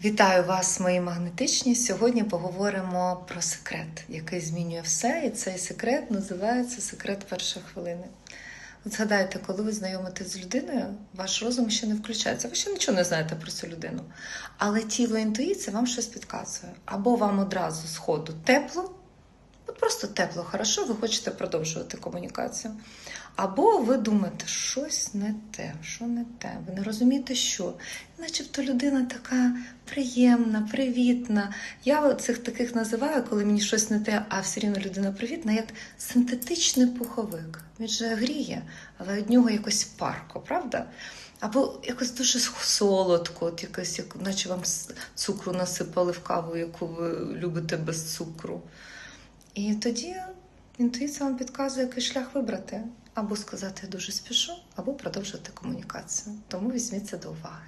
Вітаю вас, мої магнетичні. Сьогодні поговоримо про секрет, який змінює все. І цей секрет називається секрет першої хвилини. От згадайте, коли ви знайомитесь з людиною, ваш розум ще не включається. Ви ще нічого не знаєте про цю людину. Але тіло інтуїція вам щось підказує. Або вам одразу з ходу тепло, просто тепло, хорошо, ви хочете продовжувати комунікацію. Або ви думаєте, щось не те, що не те. Ви не розумієте, що. Начебто людина така приємна, привітна. Я цих таких називаю, коли мені щось не те, а все рівно людина привітна, як синтетичний пуховик. Він же гріє, але від нього якось парко, правда? Або якось дуже солодко, от якось, як, наче вам цукру насипали в каву, яку ви любите без цукру. І тоді інтуїція вам підказує, який шлях вибрати. Або сказати я дуже спішу, або продовжити комунікацію. Тому візьміться до уваги.